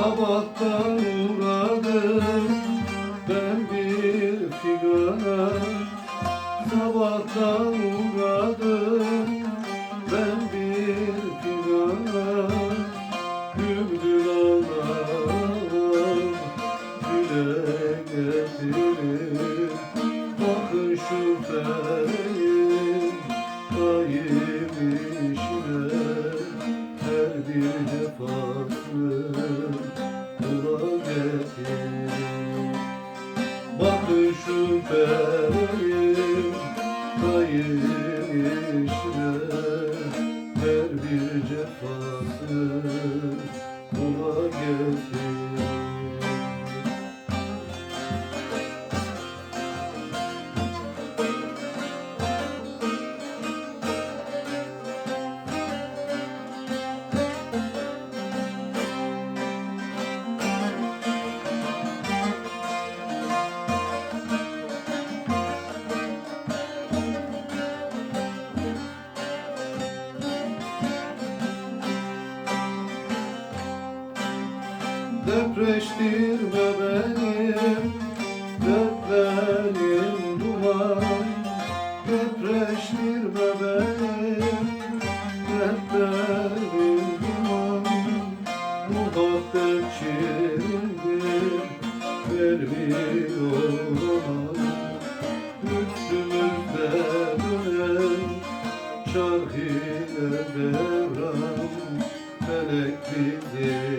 Sabahtan uğradım ben bir figana Sabahtan uğradım ben bir figana Güldür ağlar güle getirir Bakın şu feryim kayıp you. Depreştirme benim Dertlerim duman. Depreştirme benim Dertlerim duman. Muhabbet şirindir Vermiyor aman Üstümüzde dönen Çark ile devran. Felek bizi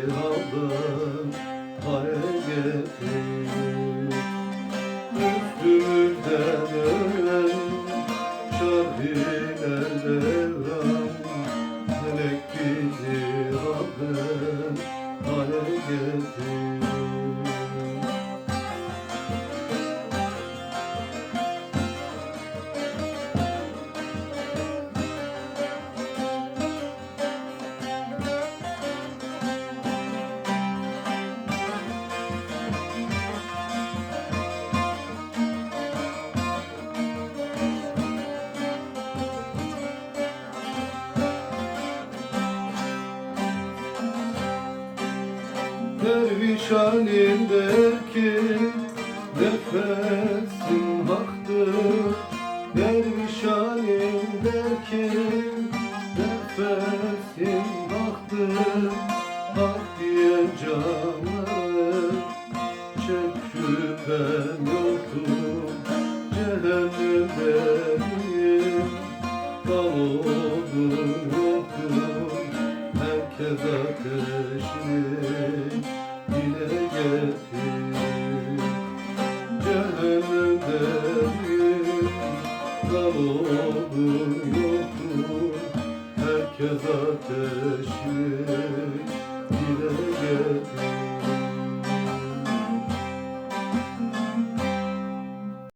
Derviş halim der ki Nefesim haktır. Derviş halim der ki Nefesim haktır Hak diyen canlar Çekip ben yoktum Cehennemdeyim Kal oldum yoktum Herkes ateşini Oldum yoktum Herkes getir